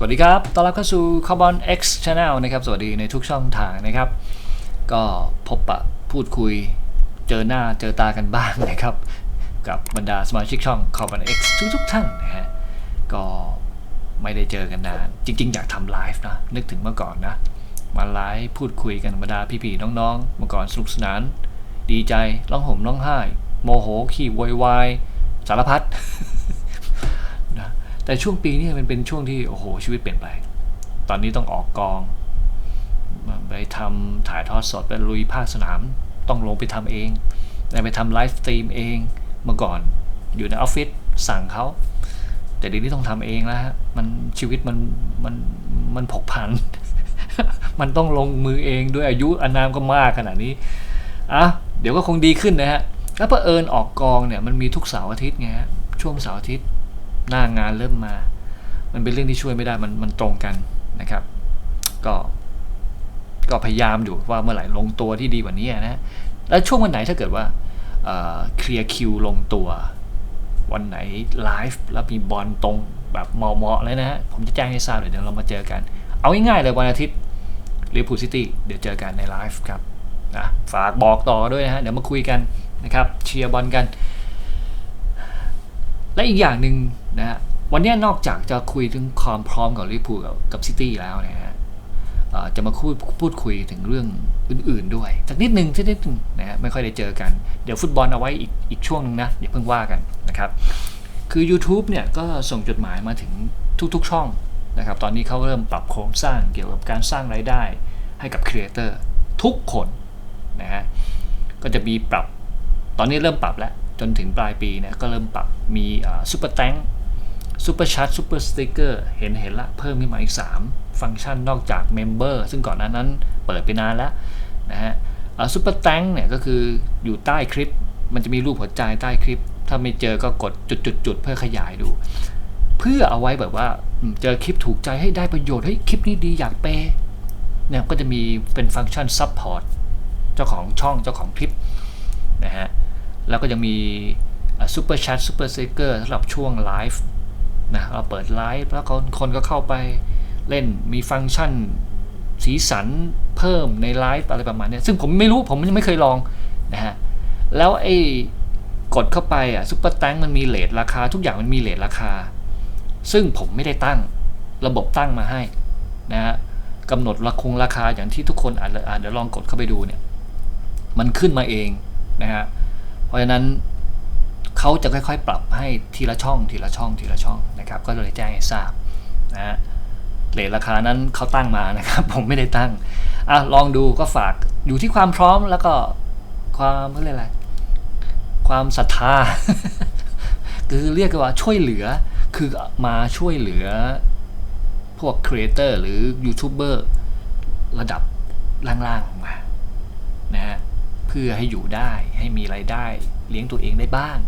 สวัสดีครับ ต้อนรับเข้าสู่ Carbon X Channel นะครับ สวัสดีในทุกช่องทางนะครับ ก็พบปะพูดคุย เจอหน้าเจอตากันบ้างนะครับ กับบรรดาสมาชิกช่อง Carbon X ทุกทุกๆท่านนะฮะ ก็ไม่ได้เจอกันนาน จริง ๆ อยากทำไลฟ์นะ นึกถึงเมื่อก่อนนะ มาไลฟ์พูดคุยกันบรรดาพี่ๆน้องๆ เมื่อก่อนสนุกสนาน ดีใจ ร้องห่มร้องไห้ โมโห ขี้โวยวายสารพัด แต่ช่วงปีนี้มันเป็นช่วงที่โอ้โหชีวิตเปลี่ยนไป ตอนนี้ต้องออกกองไปทำถ่ายทอดสดไปลุยภาคสนาม ต้องลงไปทำเองไปทำไลฟ์สตรีมเองเมื่อก่อนอยู่ในออฟฟิศสั่งเขา แต่เดี๋ยวนี้ต้องทำเองแล้วฮะมันชีวิตมันมันมันผกผัน มันต้องลงมือเองด้วยอายุอานามก็มากขนาดนี้อะเดี๋ยวก็คงดีขึ้นนะฮะแล้วเผอิญออกกองเนี่ยมันมีทุกเสาร์อาทิตย์ไงฮะช่วงเสาร์อาทิตย์ หน้างานเริ่มมา มันเป็นเรื่องที่ช่วยไม่ได้มันมันตรงกันนะครับ ก็ ก็พยายามอยู่ว่าเมื่อไหร่ลงตัวที่ดีกว่านี้นะฮะแล้วช่วงวันไหนถ้าเกิดว่าเคลียร์คิวลงตัว วันไหนไลฟ์แล้วมีบอลตรงแบบเหมาะๆเลยนะฮะผมจะแจ้งให้ทราบเลยเดี๋ยวเรามาเจอกัน เอาง่ายๆเลยวันอาทิตย์ลิเวอร์พูลซิตี้เดี๋ยวเจอกันในไลฟ์ครับนะฝากบอกต่อด้วยนะฮะ เดี๋ยวมาคุยกันนะครับ เชียร์บอลกัน และอีกอย่างหนึ่งนะฮะวันนี้นอกจากจะคุยถึงความพร้อมของลิเวอร์พูลกับซิตี้แล้วนะฮะจะมาพูดพูดคุยถึงเรื่องอื่น ๆ ด้วยสักนิดหนึ่งสักนิดหนึ่งนะฮะไม่ค่อยได้เจอกัน เดี๋ยวฟุตบอลเอาไว้อีกอีกช่วงหนึงนะอย่าเพิ่งว่ากันนะครับคือ YouTube เนี่ยก็ส่งจดหมายมาถึงทุกๆช่องนะครับตอนนี้เขาเริ่มปรับโครงสร้างเกี่ยวกับการสร้างรายได้ให้กับครีเอเตอร์ทุกคนนะฮะก็จะมีปรับตอนนี้เริ่มปรับแล้ว จนถึงปลายปีเนี่ยก็เริ่มปรับมีซูเปอร์แตงซูเปอร์ชัดซูเปอร์สติกเกอร์เห็นเห็นละเพิ่มขึ้นมาอีก 3 ฟังก์ชันนอกจากเมมเบอร์ซึ่งก่อนหน้านั้นเปิดไปนานแล้วนะฮะซูเปอร์แตงเนี่ยก็คืออยู่ใต้คลิป มันจะมีรูปหัวใจใต้คลิป ถ้าไม่เจอก็กดจุดๆเพื่อขยายดู เพื่อเอาไว้แบบว่าเจอคลิปถูกใจให้ได้ประโยชน์เฮ้ยคลิปนี้ดีอยากเปย์เนี่ยก็จะมีเป็นฟังก์ชันซัพพอร์ตเจ้าของช่องเจ้าของคลิปนะฮะ แล้วก็ยังมีซูเปอร์แชทซูเปอร์สติกเกอร์สำหรับช่วงไลฟ์นะเราเปิดไลฟ์แล้วคนคนก็เข้าไปเล่นมีฟังก์ชันสีสันเพิ่มในไลฟ์อะไรประมาณนี้ซึ่งผมไม่รู้ผมยังไม่เคยลองนะฮะแล้วไอ้กดเข้าไปอะซูเปอร์แตงมันมีเลทราคา ทุกอย่างมันมีเลทราคา ซึ่งผมไม่ได้ตั้งระบบตั้งมาให้นะฮะกำหนดราคงราคาอย่างที่ทุกคนอาจจะอาจจะลองกดเข้าไปดูเนี่ยมันขึ้นมาเองนะฮะ เพราะฉะนั้นเขาจะค่อยๆ ปรับให้ทีละช่องทีละช่องทีละช่องนะครับ ก็เลยแจ้งให้ทราบนะฮะเลทราคานั้นเขาตั้งมานะครับ ผมไม่ได้ตั้งอะลองดูก็ฝากอยู่ที่ความพร้อมแล้วก็ความเรียกอะไรความศรัทธา คือเรียกว่าช่วยเหลือคือมาช่วยเหลือพวกครีเอเตอร์หรือยูทูบเบอร์ระดับล่างๆลงมานะฮะ เพื่อให้อยู่ได้ให้มีไรายได้ เลี้ยงตัวเองได้บ้าง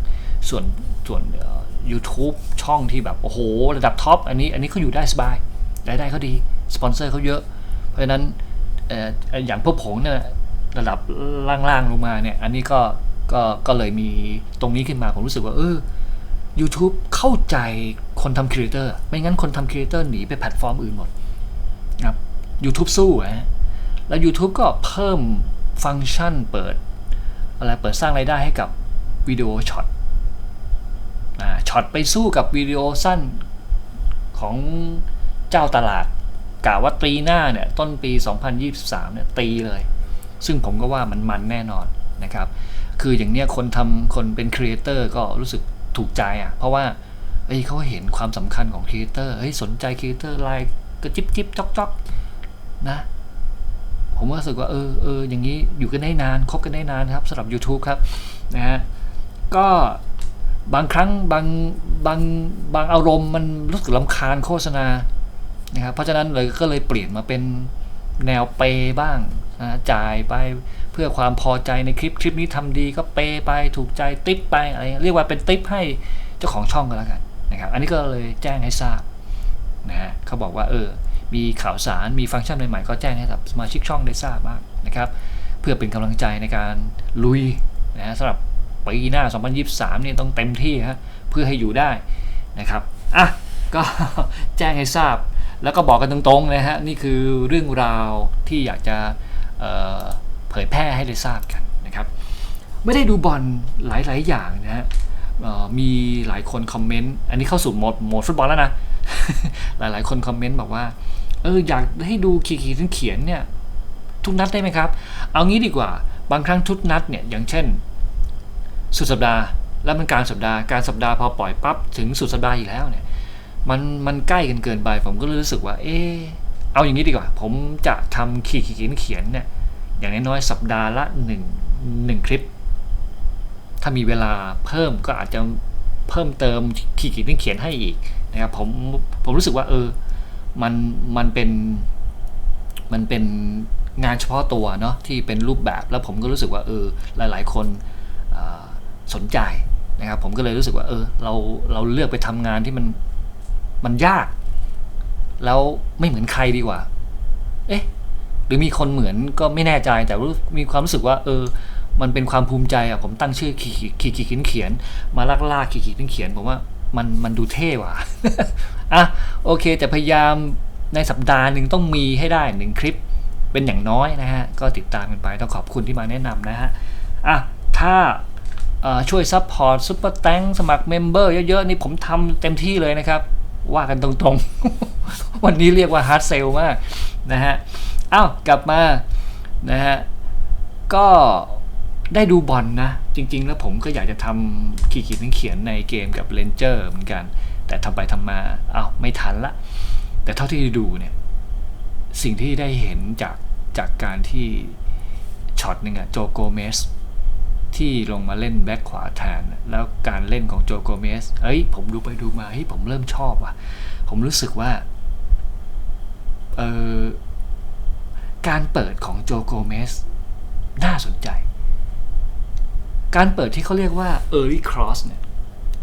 ส่วนส่วนเอ่อ YouTube ช่องที่แบบ โอ้โห ระดับท็อปอันนี้อันนี้เขาอยู่ได้สบายรายได้เขาดี สปอนเซอร์เขาเยอะ เพราะฉะนั้นเอออย่างพวกผมเนี่ยระดับล่างๆลงมาเนี่ย อันนี้ก็ก็ก็เลยมีตรงนี้ขึ้นมา ผมรู้สึกว่า เออ YouTube เข้าใจคนทำครีเอเตอร์ไม่งั้นคนทำครีเอเตอร์หนีไปแพลตฟอร์มอื่นหมดนะครับ YouTube สู้ฮะแล้ว YouTube ก็เพิ่ม ฟังก์ชันเปิดอะไรเปิดสร้างรายได้ให้กับวิดีโอช็อตช็อตไปสู้กับวิดีโอสั้นของเจ้าตลาดกะว่าตีหน้าเนี่ยต้นปี 2023เนี่ยตีเลย ซึ่งผมก็ว่ามันมันแน่นอนนะครับ คืออย่างเนี้ยคนทำคนเป็นครีเอเตอร์ก็รู้สึกถูกใจอะ เพราะว่าเอ้ยเขาเห็นความสำคัญของครีเอเตอร์เฮ้ยสนใจครีเอเตอร์ไลน์ก็จิ๊บจิบจอกจอกนะ ผมก็รู้สึกว่าเออเอออย่างนี้อยู่กันได้นานคบกันได้นานครับสำหรับ YouTube ครับนะฮะก็บางครั้งบางบางบางอารมณ์มันรู้สึกลำคาญโฆษณานะครับเพราะฉะนั้นเลยก็เลยเปลี่ยนมาเป็นแนวเปย์บ้างนะจ่ายไปเพื่อความพอใจในคลิปคลิปนี้ทำดีก็เปย์ไปถูกใจติ๊ปไปอะไรเรียกว่าเป็นติ๊ปให้เจ้าของช่องก็แล้วกันนะครับอันนี้ก็เลยแจ้งให้ทราบนะฮะเขาบอกว่าเออ มีข่าวสารมีฟังก์ชันใหม่ๆ ก็แจ้งให้กับสมาชิกช่องได้ทราบบ้างนะครับ เพื่อเป็นกำลังใจในการลุยนะฮะสำหรับปีหน้า 2023เนี่ยต้องเต็มที่ฮะเพื่อให้อยู่ได้นะครับอะก็แจ้งให้ทราบ แล้วก็บอกกันตรงๆนะฮะนี่คือเรื่องราวที่อยากจะเผยแพร่ให้ได้ทราบกันนะครับ ไม่ได้ดูบอลหลายๆ อย่างนะฮะมีหลายคนคอมเมนต์ อันนี้เข้าสู่โหมดโหมดฟุตบอลแล้วนะ หลายๆ คนคอมเมนต์บอกว่า เอออยากให้ดูขีดๆเขียนเนี่ยทุกนัดได้ไหมครับ เอางี้ดีกว่า บางครั้งทุกนัดเนี่ยอย่างเช่น สุดสัปดาห์แล้วมันกลารสัปดาห์การสัปดาห์พอปล่อยปั๊บถึงสุดสัปดาห์อีกแล้วเนี่ยมันมันใกล้กันเกินไปผมก็เลยรู้สึกว่า เออเอาอย่างนี้ดีกว่า ผมจะทำขีดเขียนเขียนเนี่ยอย่างน้อยๆสัปดาห์ละหนึ่งหนึ่งคลิป ถ้ามีเวลาเพิ่มก็อาจจะเพิ่มเติมขีดขียนเขียนให้อีกนะครับผมผมรู้สึกว่าเออ มันมันเป็นมันเป็นงานเฉพาะตัวเนาะที่เป็นรูปแบบแล้วผมก็รู้สึกว่าเออหลาย ๆ คนสนใจนะครับผมก็เลยรู้สึกว่าเออเราเราเลือกไปทำงานที่มันมันยาก แล้วไม่เหมือนใครดีกว่า เอ๊ะหรือมีคนเหมือนก็ไม่แน่ใจแต่รู้มีความรู้สึกว่า เออ มันเป็นความภูมิใจอะผมตั้งชื่อขีดขีดขีดเขียนเขียนมาลากลากขีดขีดเขียนผมว่า มันมันดูเท่ว่ะอะโอเค แต่พยายามในสัปดาห์หนึ่งต้องมีให้ได้หนึ่งคลิปเป็นอย่างน้อยนะฮะ ก็ติดตามกันไปต้องขอบคุณที่มาแนะนำนะฮะอะถ้าช่วยซัพพอร์ตซุปเปอร์แตงสมัครเมมเบอร์เยอะๆ นี่ผมทำเต็มที่เลยนะครับ ว่ากันตรงๆ วันนี้เรียกว่าฮาร์ดเซลมากนะฮะอ้าวกลับมานะฮะก็ได้ดูบอลนะ ริง ๆ แล้วผมก็อยากจะทำขีดๆเขียนในเกมกับเลนเจอร์เหมือนกัน แต่ทำไปทำมาอ้าวไม่ทันละ แต่เท่าที่ดูเนี่ย สิ่งที่ได้เห็นจากจากการที่ช็อตหนึ่งอะโจโกเมสที่ลงมาเล่นแบ็คขวาแทน แล้วการเล่นของโจโกเมส เอ้ย ผมดูไปดูมาเฮ้ยผมเริ่มชอบว่ะ ผมรู้สึกว่า เออการเปิดของโจโกเมส น่าสนใจ การเปิดที่เขาเรียกว่า early cross เนี่ย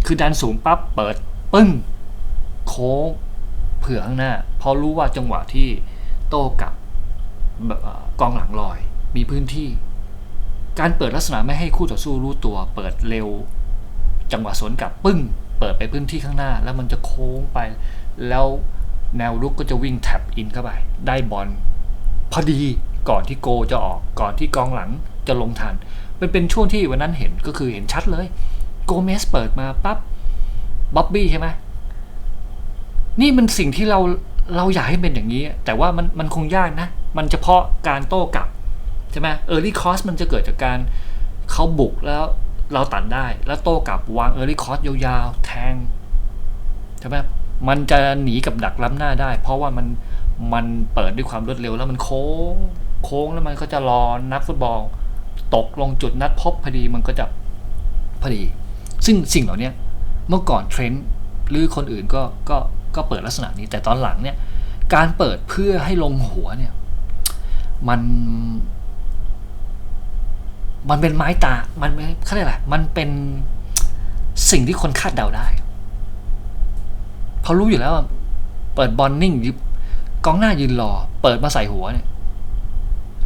คือดันสูงปั๊บเปิดปึ้งโค้งเผื่อข้างหน้า พอรู้ว่าจังหวะที่โต้กลับกองหลังลอย มีพื้นที่ การเปิดลักษณะไม่ให้คู่ต่อสู้รู้ตัว เปิดเร็ว จังหวะสวนกลับปึ้ง เปิดไปพื้นที่ข้างหน้า แล้วมันจะโค้งไป แล้วแนวรุกก็จะวิ่งแท็บอินเข้าไป ได้บอลพอดีก่อนที่โกจะออกก่อนที่กองหลังจะลงทัน มันเป็นช่วงที่วันนั้นเห็นก็คือเห็นชัดเลย โกเมสเปิดมาปั๊บบ๊อบบี้ใช่ไหมนี่มันสิ่งที่เราเราอยากให้เป็นอย่างนี้ แต่ว่ามันมันคงยากนะ มันเฉพาะการโต้กลับใช่ไหมเออร์ลี่คอสมันจะเกิดจากการเขาบุกแล้วเราตัดได้ แล้วโต้กลับวางเออร์ลี่คอสยาวๆ แทงใช่ไหมมันจะหนีกับดักล้ำหน้าได้ เพราะว่ามันมันเปิดด้วยความรวดเร็วแล้วมันโค้ง โค้งแล้วมันก็จะรอนักฟุตบอล ตกลงจุดนัดพบพอดีมันก็จะพอดี ซึ่งสิ่งเหล่านี้เมื่อก่อนเทรนด์หรือคนอื่นก็ก็ก็เปิดลักษณะนี้ แต่ตอนหลังเนี่ยการเปิดเพื่อให้ลงหัวเนี่ยมันมันเป็นไม้ตา มันไม่เขาเรียกอะไรมันเป็นสิ่งที่คนคาดเดาได้เพราะรู้อยู่แล้วว่าเปิดบอลนิ่งยิบกองหน้ายืนรอ เปิดมาใส่หัวเนี่ย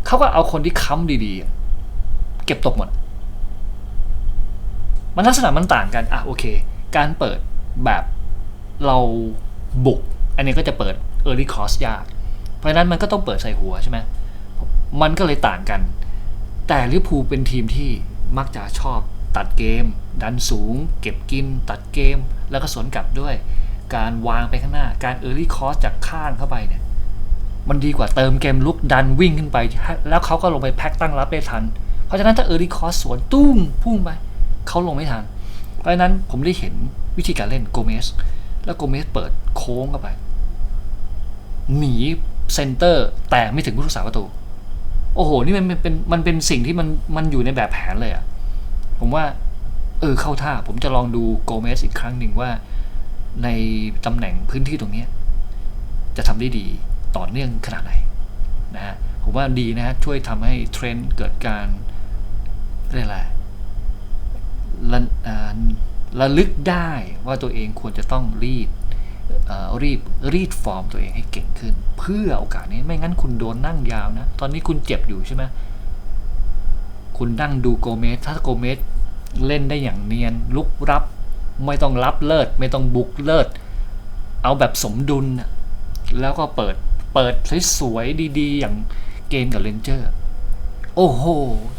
เขาก็เอาคนที่ค้ำดีๆ ก็บตกหมด มันลักษณะมันต่างกัน อะโอเค การเปิดแบบเราบุก อันนี้ก็จะเปิด Early Cross ยาก เพราะนั้นมันก็ต้องเปิดใส่หัวใช่ไหม มันก็เลยต่างกัน แต่ลิเวอร์พูลเป็นทีมที่มักจะชอบตัดเกม ดันสูง เก็บกิน ตัดเกม แล้วก็สวนกลับด้วย การวางไปข้างหน้า การ Early Cross จากข้างเข้าไปเนี่ย มันดีกว่าเติมเกมลุกดันวิ่งขึ้นไป แล้วเขาก็ลงไปแพ็กตั้งรับได้ทัน ราะฉะนั้นถ้า Early Cross สวนตุ้มพุ่งไปเขาลงไม่ทัน เพราะฉะนั้นผมได้เห็นวิธีการเล่นโกเมสแล้วโกเมสเปิดโค้งเข้าไป หนีเซนเตอร์แต่ไม่ถึงผู้รักษาประตู โอ้โห นี่มันเป็นมันเป็นสิ่งที่มันมันอยู่ในแบบแผนเลยอะผมว่า เออเข้าท่า ผมจะลองดูโกเมสอีกครั้งหนึ่งว่า ในตำแหน่งพื้นที่ตรงนี้ จะทำได้ดีต่อเนื่องขนาดไหนนะฮะผมว่าดีนะฮะช่วยทำให้เทรนด์เกิดการ เรียกอะไรระระลึกได้ว่าตัวเองควรจะต้องรีดรีบรีดฟอร์มตัวเองให้เก่งขึ้น เพื่อโอกาสนี้ไม่งั้นคุณโดนนั่งยาวนะ ตอนนี้คุณเจ็บอยู่ใช่ไหมคุณนั่งดูโกเมสถ้าโกเมสเล่นได้อย่างเนียน ลุกรับ ไม่ต้องรับเลิศไม่ต้องบุกเลิศเอาแบบสมดุลนะแล้วก็เปิดเปิดสวยๆดี ๆ อย่างเกมกับเลนเจอร์ โอ้โห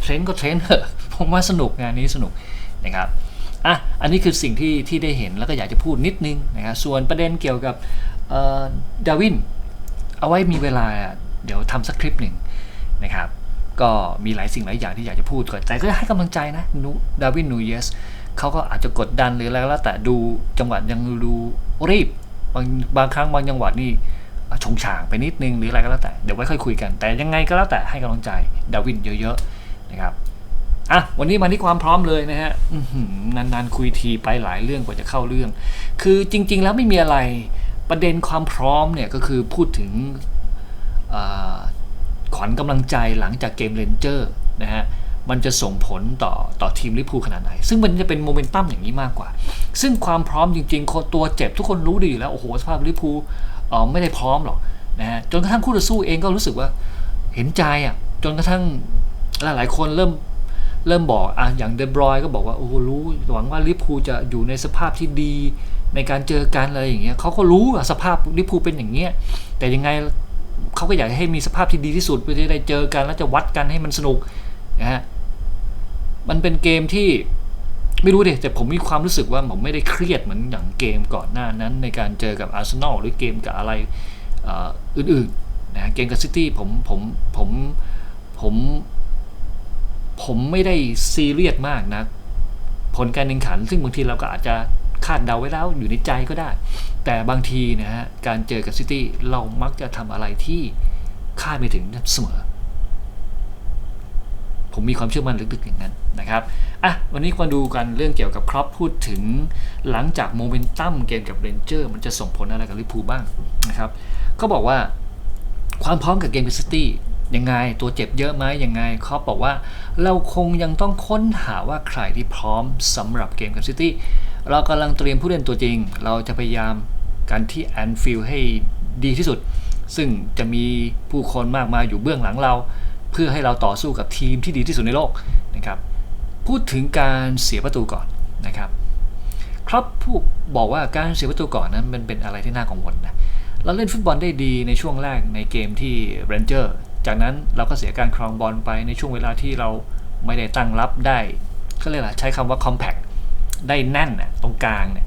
เทรนก็เทรนเถอะ ผมว่าสนุกงานนี้สนุกนะครับอะอันนี้คือสิ่งที่ที่ได้เห็นแล้วก็อยากจะพูดนิดนึงนะครับส่วนประเด็นเกี่ยวกับดาวินเอาไว้มีเวลาเดี๋ยวทำสักคลิปหนึ่งนะครับก็มีหลายสิ่งหลายอย่างที่อยากจะพูดก่อนแต่ก็ให้กำลังใจนะนูดาวินนูเยสเขาก็อาจจะกดดันหรืออะไรก็แล้วแต่ดูจังหวะยังดูรีบบางบางครั้งบางจังหวะนี่ชงฉางไปนิดนึงหรืออะไรก็แล้วแต่เดี๋ยวไว้ค่อยคุยกัน แต่ยังไงก็แล้วแต่ให้กำลังใจดาวินเยอะๆนะครับ อะวันนี้มาที่ความพร้อมเลยนะฮะนานๆคุยทีไปหลายเรื่องกว่าจะเข้าเรื่อง คือจริง ๆ แล้วไม่มีอะไรประเด็นความพร้อมเนี่ยก็คือพูดถึงขวัญกำลังใจหลังจากเกมเรนเจอร์นะฮะมันจะส่งผลต่อต่อทีมลิพูขนาดไหน ซึ่งมันจะเป็นโมเมนตัมอย่างนี้มากกว่า ซึ่งความพร้อมจริงๆคนตัวเจ็บทุกคนรู้ดีอยู่แล้ว โอ้โห สภาพลิพูไม่ได้พร้อมหรอกนะฮะจนกระทั่งคู่ต่อสู้เองก็รู้สึกว่าเห็นใจอะจนกระทั่งหลายๆคนเริ่ม เริ่มบอกอะอย่างเดบรอยก็บอกว่าโอ้รู้หวังว่าลิพูจะอยู่ในสภาพที่ดีในการเจอกันอะไรอย่างเงี้ยเขาก็รู้อะสภาพลิพูเป็นอย่างเงี้ยแต่ยังไงเขาก็อยากให้มีสภาพที่ดีที่สุดเพื่อจะได้เจอกัน แล้วจะวัดกันให้มันสนุกนะฮะมันเป็นเกมที่ไม่รู้ดิแต่ผมมีความรู้สึกว่าผมไม่ได้เครียดเหมือนอย่างเกมก่อนหน้านั้นในการเจอกับอาร์เซนอลหรือเกมกับอะไรอ่ออื่นๆนะเกมกับซิตี้ผมผมผมผม ผมไม่ได้ซีเรียสมากนะผลการแข่งขัน ซึ่งบางทีเราก็อาจจะคาดเดาไว้แล้วอยู่ในใจก็ได้ แต่บางทีนะฮะการเจอกับซิตี้เรามักจะทำอะไรที่คาดไม่ถึงเสมอ ผมมีความเชื่อมั่นลึกๆอย่างนั้นนะครับอะวันนี้มาดูกันเรื่องเกี่ยวกับครอปพูดถึงหลังจากโมเมนตัมเกมกับเรนเจอร์มันจะส่งผลอะไรกับลิเวอร์พูลบ้างนะครับเขาบอกว่าความพร้อมกับเกมกับซิตี้ ยังไงตัวเจ็บเยอะไหมยังไงครอปบอกว่า เราคงยังต้องค้นหาว่าใครที่พร้อมสำหรับเกมกับซิตี้เรากำลังเตรียมผู้เล่นตัวจริง เราจะพยายามกันที่แอนฟิลให้ดีที่สุด ซึ่งจะมีผู้คนมากมายอยู่เบื้องหลังเรา เพื่อให้เราต่อสู้กับทีมที่ดีที่สุดในโลกนะครับพูดถึงการเสียประตูก่อนนะครับครับผู้บอกว่าการเสียประตูก่อนนั้นมันเป็นอะไรที่น่ากังวลนะเราเล่นฟุตบอลได้ดีในช่วงแรกในเกมที่เรนเจอร์ จากนั้นเราก็เสียการครองบอลไปในช่วงเวลาที่เราไม่ได้ตั้งรับได้ ก็เลยล่ะใช้คำว่า compact ได้แน่นนะตรงกลางเนี่ย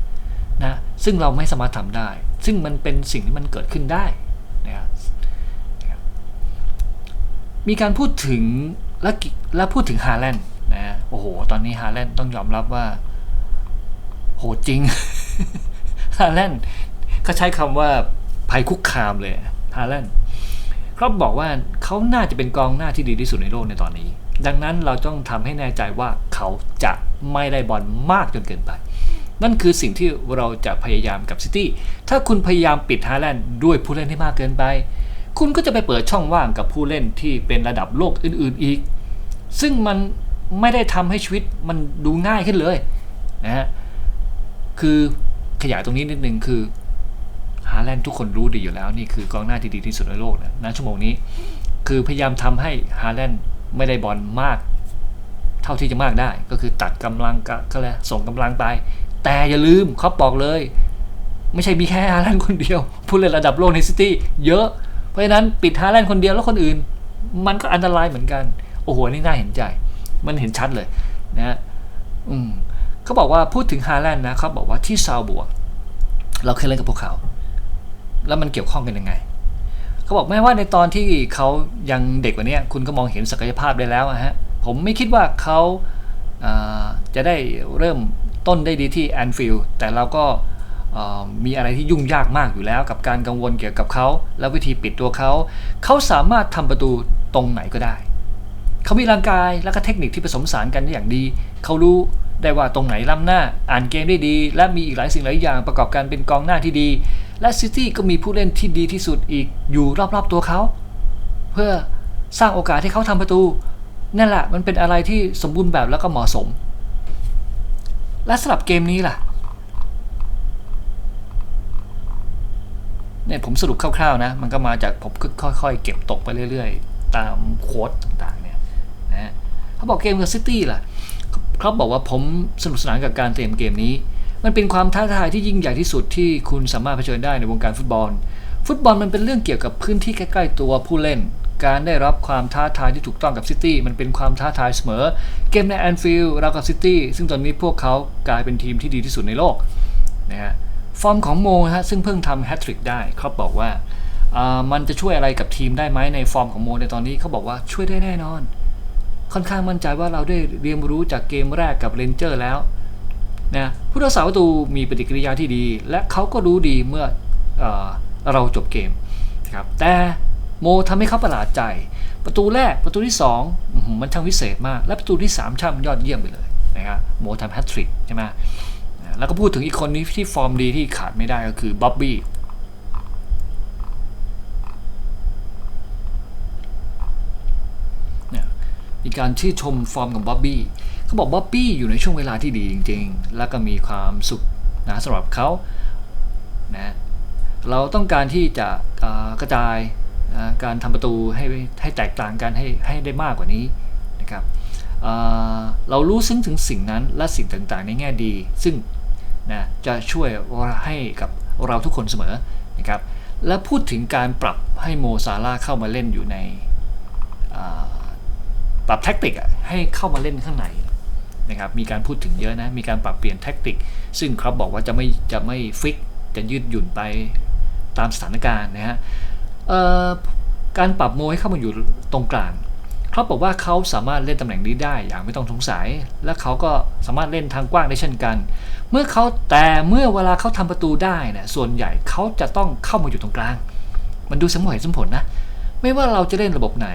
นะซึ่งเราไม่สามารถทำได้ ซึ่งมันเป็นสิ่งที่มันเกิดขึ้นได้นะครับมีการพูดถึงและและพูดถึงฮาแลนด์นะโอ้โห ตอนนี้ฮาแลนด์ต้องยอมรับว่า โหจริงฮาแลนด์เขาใช้คำว่าภัยคุกคามเลยฮาแลนด์ เขาบอกว่าเขาน่าจะเป็นกองหน้าที่ดีที่สุดในโลกในตอนนี้ ดังนั้นเราต้องทำให้แน่ใจว่าเขาจะไม่ได้บอลมากจนเกินไป นั่นคือสิ่งที่เราจะพยายามกับซิตี้ ถ้าคุณพยายามปิดฮาแลนด์ด้วยผู้เล่นที่มากเกินไป คุณก็จะไปเปิดช่องว่างกับผู้เล่นที่เป็นระดับโลกอื่น ๆอีก ซึ่งมันไม่ได้ทำให้ชีวิตมันดูง่ายขึ้นเลยนะฮะ คือขยายตรงนี้นิดนึงคือ ฮาแลนด์ทุกคนรู้ดีอยู่แล้ว นี่คือกองหน้าที่ดีที่สุดในโลกนะณชั่วโมงนี้ คือพยายามทำให้ฮาแลนด์ไม่ได้บอลมาก เท่าที่จะมากได้ ก็คือตัดกำลังก็ก็เลยส่งกำลังไป แต่อย่าลืมเขาบอกเลย ไม่ใช่มีแค่ฮาแลนด์คนเดียว ผู้เล่นระดับโลกในซิตี้เยอะ เพราะฉะนั้นปิดฮาแลนด์คนเดียวแล้วคนอื่น มันก็อันตรายเหมือนกัน โอ้โหนี่น่าเห็นใจ มันเห็นชัดเลยนะฮะอืมเขาบอกว่าพูดถึงฮาแลนด์นะเขาบอกว่าที่ซาวบัวเราเคยเล่นกับพวกเขา แล้วมันเกี่ยวข้องกันยังไงเขาบอกแม้ว่าในตอนที่เขายังเด็กกว่านี้คุณก็มองเห็นศักยภาพได้แล้วอะฮะผมไม่คิดว่าเขาจะได้เริ่มต้นได้ดีที่แอนฟิลด์แต่เราก็มีอะไรที่ยุ่งยากมากอยู่แล้ว กับการกังวลเกี่ยวกับเขา แล้ววิธีปิดตัวเขา เขาสามารถทำประตูตรงไหนก็ได้ เขามีร่างกายและก็เทคนิคที่ผสมผสานกันได้อย่างดี เขารู้ ได้ว่าตรงไหนล้ำหน้า อ่านเกมได้ดี และมีอีกหลายสิ่งหลายอย่างประกอบกันเป็นกองหน้าที่ดี และซิตี้ก็มีผู้เล่นที่ดีที่สุดอีกอยู่รอบๆตัวเขา เพื่อสร้างโอกาสให้เขาทำประตู นั่นแหละมันเป็นอะไรที่สมบูรณ์แบบแล้วก็เหมาะสม และสำหรับเกมนี้ล่ะเนี่ยผมสรุปคร่าวๆนะ มันก็มาจากผมค่อยๆ เก็บตกไปเรื่อยๆ ตามโค้ดต่างๆเนี่ยนะฮะเขาบอกเกมกับซิตี้ล่ะ เขาบอกว่าผมสนุกสนานกับการเตรียมเกมนี้ มันเป็นความท้าทายที่ยิ่งใหญ่ที่สุดที่คุณสามารถเผชิญได้ในวงการฟุตบอล ฟุตบอลมันเป็นเรื่องเกี่ยวกับพื้นที่ใกล้ ๆ ตัวผู้เล่น การได้รับความท้าทายที่ถูกต้องกับซิตี้มันเป็นความท้าทายเสมอ เกมในแอนฟิลด์เรากับซิตี้ซึ่งตอนนี้พวกเขากลายเป็นทีมที่ดีที่สุดในโลกนะฮะฟอร์มของโมฮะซึ่งเพิ่งทำแฮตทริกได้ครับบอกว่าอ่ามันจะช่วยอะไรกับทีมได้ไหมในฟอร์มของโมในตอนนี้เขาบอกว่าช่วยได้แน่นอน ค่อนข้างมั่นใจว่าเราได้เรียนรู้จากเกมแรกกับเรนเจอร์แล้วนะผู้รักษาประตูมีปฏิกิริยาที่ดี และเขาก็รู้ดีเมื่อเออเราจบเกมครับแต่โมทำให้เขาประหลาดใจ ประตูแรกประตูที่2อื้อหือมันช่างวิเศษมาก และประตูที่ 3ช่างยอดเยี่ยมไปเลยนะครับโมทำแฮตทริกใช่ไหมแล้วก็พูดถึงอีกคนนี้ที่ฟอร์มดีที่ขาดไม่ได้ก็คือบ๊อบบี้เนี่ย มีการชื่นชมฟอร์มของบ๊อบบี้เขาบอกบ๊อบบี้อยู่ในช่วงเวลาที่ดีจริง ๆ แล้วก็มีความสุขนะสำหรับเขานะเราต้องการที่จะกระจายนะการทำประตูให้ให้แตกต่างกันให้ให้ได้มากกว่านี้นะครับเเรารู้ซึ้งถึงสิ่งนั้นและสิ่งต่างๆ ในแง่ดี ซึ่งนะจะช่วยให้กับเราทุกคนเสมอนะครับและพูดถึงการปรับให้โมซาร่าเข้ามาเล่นอยู่ในอ ปรับแท็กติกอะให้เข้ามาเล่นข้างในนะครับมีการพูดถึงเยอะนะ มีการปรับเปลี่ยนแท็กติก ซึ่งครับบอกว่าจะไม่จะไม่ฟิกจะยืดหยุ่นไปตามสถานการณ์นะฮะการปรับโมให้เข้ามาอยู่ตรงกลางเขาบอกว่าเขาสามารถเล่นตำแหน่งนี้ได้อย่างไม่ต้องสงสัย และเขาก็สามารถเล่นทางกว้างได้เช่นกัน เมื่อเขาแต่เมื่อเวลาเขาทำประตูได้เนี่ยส่วนใหญ่เขาจะต้องเข้ามาอยู่ตรงกลาง มันดูสมเหตุสมผลนะ ไม่ว่าเราจะเล่นระบบไหน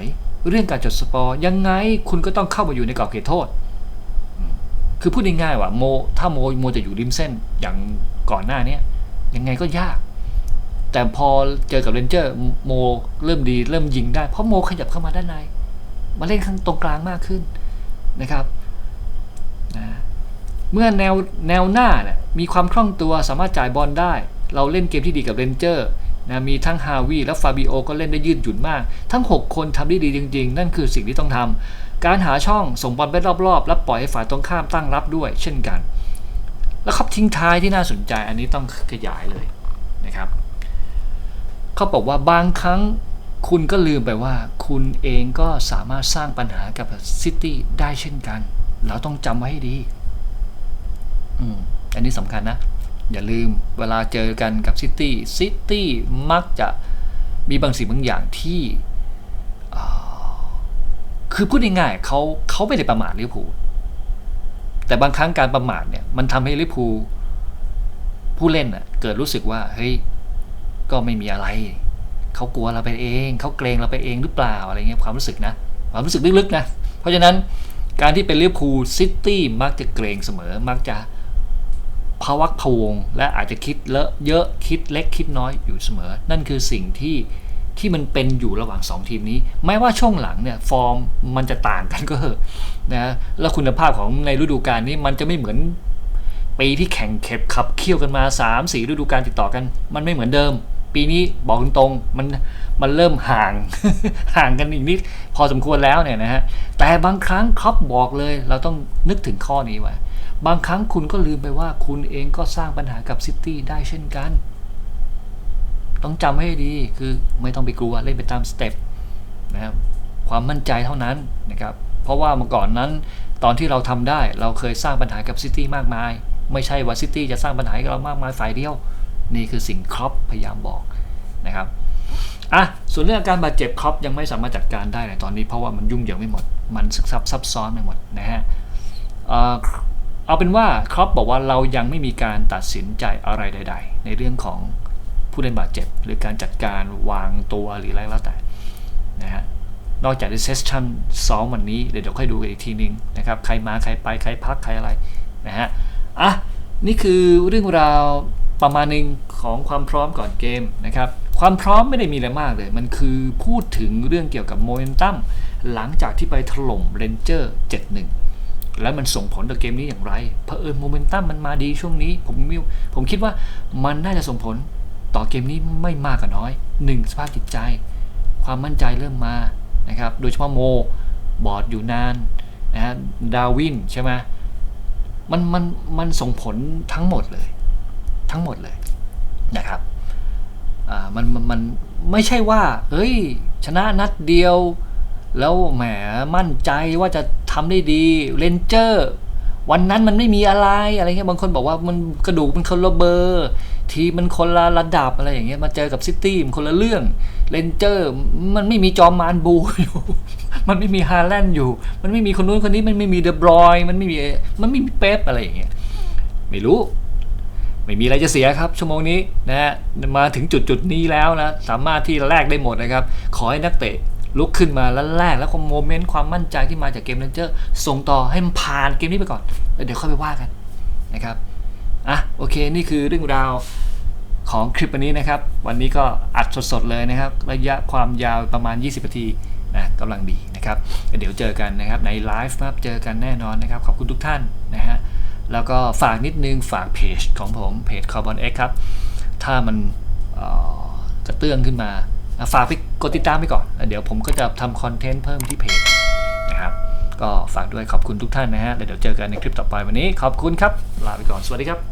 เรื่องการจดสกอร์ยังไงคุณก็ต้องเข้ามาอยู่ในกรอบเขตโทษ คือพูดง่ายๆว่าโม ถ้าโมโมจะอยู่ริมเส้นอย่างก่อนหน้านี้ยังไงก็ยาก แต่พอเจอกับเรนเจอร์โมเริ่มดีเริ่มยิงได้ เพราะโมขยับเข้ามาด้านใน มาเล่นข้างตรงกลางมากขึ้นนะครับนะเมื่อแนวแนวหน้านี่ยมีความคล่องตัวสามารถจ่ายบอลได้ เราเล่นเกมที่ดีกับเรนเจอร์ นะมีทั้งฮาวีและฟาบิโอก็เล่นได้ยืดหยุ่นมาก ทั้ง 6 คนทำได้ดีจริง ๆ นั่นคือสิ่งที่ต้องทำการหาช่องส่งบอลไปรอบๆ แล้วปล่อยให้ฝ่ายตรงข้ามตั้งรับด้วย เช่นกัน แล้วครับทิ้งท้ายที่น่าสนใจอันนี้ต้องขยายเลยนะครับเขาบอกว่าบางครั้งคุณก็ลืมไปว่า คุณเองก็สามารถสร้างปัญหากับซิตี้ได้เช่นกัน เราต้องจำไว้ให้ดี อืม อันนี้สำคัญนะ อย่าลืมเวลาเจอกันกับซิตี้ซิตี้มักจะมีบางสิ่งบางอย่างที่คือพูดง่ายๆเขาเขาไม่ได้ประมาทลิเวอร์พูลแต่บางครั้งการประมาทเนี่ยมันทำให้ลิเวอร์พูลผู้เล่นน่ะเกิดรู้สึกว่าเฮ้ยก็ไม่มีอะไรเขากลัวเราไปเองเขาเกรงเราไปเองหรือเปล่าอะไรเงี้ยความรู้สึกนะความรู้สึกลึกๆนะเพราะฉะนั้นการที่เป็นลิเวอร์พูลซิตี้มักจะเกรงเสมอมักจะ ภาวักพวง และอาจจะคิดเลอะเยอะคิดเล็กคิดน้อยอยู่เสมอ นั่นคือสิ่งที่ที่มันเป็นอยู่ระหว่าง 2 ทีมนี้แม้ว่าช่วงหลังเนี่ยฟอร์มมันจะต่างกันก็เถอะนะแล้วคุณภาพของในฤดูกาลนี้มันจะไม่เหมือนปีที่แข่งเข็บขับเคี่ยวกันมา 3 4 ฤดูกาลติดต่อกัน มันไม่เหมือนเดิม ปีนี้บอกตรงๆมันมันเริ่มห่างห่างกันอีกนิด พอสมควรแล้วเนี่ยนะฮะแต่บางครั้งครอปบอกเลย เราต้องนึกถึงข้อนี้ไว้ บางครั้งคุณก็ลืมไปว่าคุณเองก็สร้างปัญหากับซิตี้ได้เช่นกัน ต้องจำให้ดีคือไม่ต้องไปกลัวเล่นไปตามสเต็ปนะครับความมั่นใจเท่านั้นนะครับ เพราะว่าเมื่อก่อนนั้นตอนที่เราทำได้เราเคยสร้างปัญหากับซิตี้มากมาย ไม่ใช่ว่าซิตี้จะสร้างปัญหาให้กับเรามากมายฝ่ายเดียว นี่คือสิ่งครอปพยายามบอกนะครับอะส่วนเรื่องการบาดเจ็บครอปยังไม่สามารถจัดการได้ในตอนนี้เพราะว่ามันยุ่งเหยิงไม่หมด มันซึกซับซับซ้อนไปหมดนะฮะ เอาเป็นว่าครอปบอกว่าเรายังไม่มีการตัดสินใจอะไรใด ๆ ในเรื่องของผู้เล่นบาดเจ็บ หรือการจัดการวางตัวหรืออะไรแล้วแต่นะฮะนอกจากในเซสชั่นซ้อมวันนี้เดี๋ยวเดี๋ยวค่อยดูกันอีกทีนึงนะครับใครมาใครไปใครพักใครอะไรนะฮะอะนี่คือเรื่องราวประมาณหนึ่งของความพร้อมก่อนเกมนะครับความพร้อมไม่ได้มีอะไรมากเลย มันคือพูดถึงเรื่องเกี่ยวกับโมเมนตัมหลังจากที่ไปถล่มเรนเจอร์ 7-1 แล้วมันส่งผลต่อเกมนี้อย่างไรเผอิญโมเมนตัมมันมาดีช่วงนี้ผมมิวผมคิดว่ามันน่าจะส่งผลต่อเกมนี้ไม่มากก็น้อย 1. สภาพจิตใจ ความมั่นใจเริ่มมานะครับโดยเฉพาะโมบอร์ดอยู่นานนะฮะดาวินใช่ไหมมันมันมันส่งผลทั้งหมดเลย ทั้งหมดเลยนะครับอ่ามันมันมันไม่ใช่ว่า เฮ้ย ชนะนัดเดียว แล้วแหมมั่นใจว่าจะทำได้ดีเรนเจอร์วันนั้นมันไม่มีอะไรอะไรเงี้ยบางคนบอกว่ามันกระดูกมันคนละเบอร์ ทีมันคนละระดับอะไรอย่างเงี้ยมาเจอกับซิตี้มันคนละเรื่องเรนเจอร์มันไม่มีจอมมานบูอยู่ มันไม่มีฮาแลนด์อยู่ มันไม่มีคนนู้นคนนี้มันไม่มีเดบรอยมันไม่มีมันไม่มีเป๊ปอะไรอย่างเงี้ยไม่รู้ ไม่มีอะไรจะเสียครับ ชั่วโมงนี้นะฮะมาถึงจุดจุดๆนี้แล้วนะสามารถที่แลกได้หมดนะครับ ขอให้นักเตะ ลุกขึ้นมาแล้วแลกแล้วก็โมเมนต์ความมั่นใจที่มาจากเกมเรนเจอร์ส่งต่อให้มันผ่านเกมนี้ไปก่อนแล้วเดี๋ยวค่อยไปว่ากันนะครับอะโอเคนี่คือเรื่องราวของคลิปวันนี้นะครับ วันนี้ก็อัดสดๆเลยนะครับ ระยะความยาวประมาณ 20นาทีนะกำลังดีนะครับ เดี๋ยวเจอกันนะครับในไลฟ์นะครับเจอกันแน่นอนนะครับ ขอบคุณทุกท่านนะฮะแล้วก็ฝากนิดนึงฝากเพจของผมเพจ Carbon X ครับ ถ้ามันกระเตื้องขึ้นมา ฝากไปกดติดตามไปก่อน เดี๋ยวผมก็จะทำคอนเทนต์เพิ่มที่เพจนะครับ ก็ฝากด้วยขอบคุณทุกท่านนะฮะ เดี๋ยวเจอกันในคลิปต่อไปวันนี้ ขอบคุณครับ ลาไปก่อน สวัสดีครับ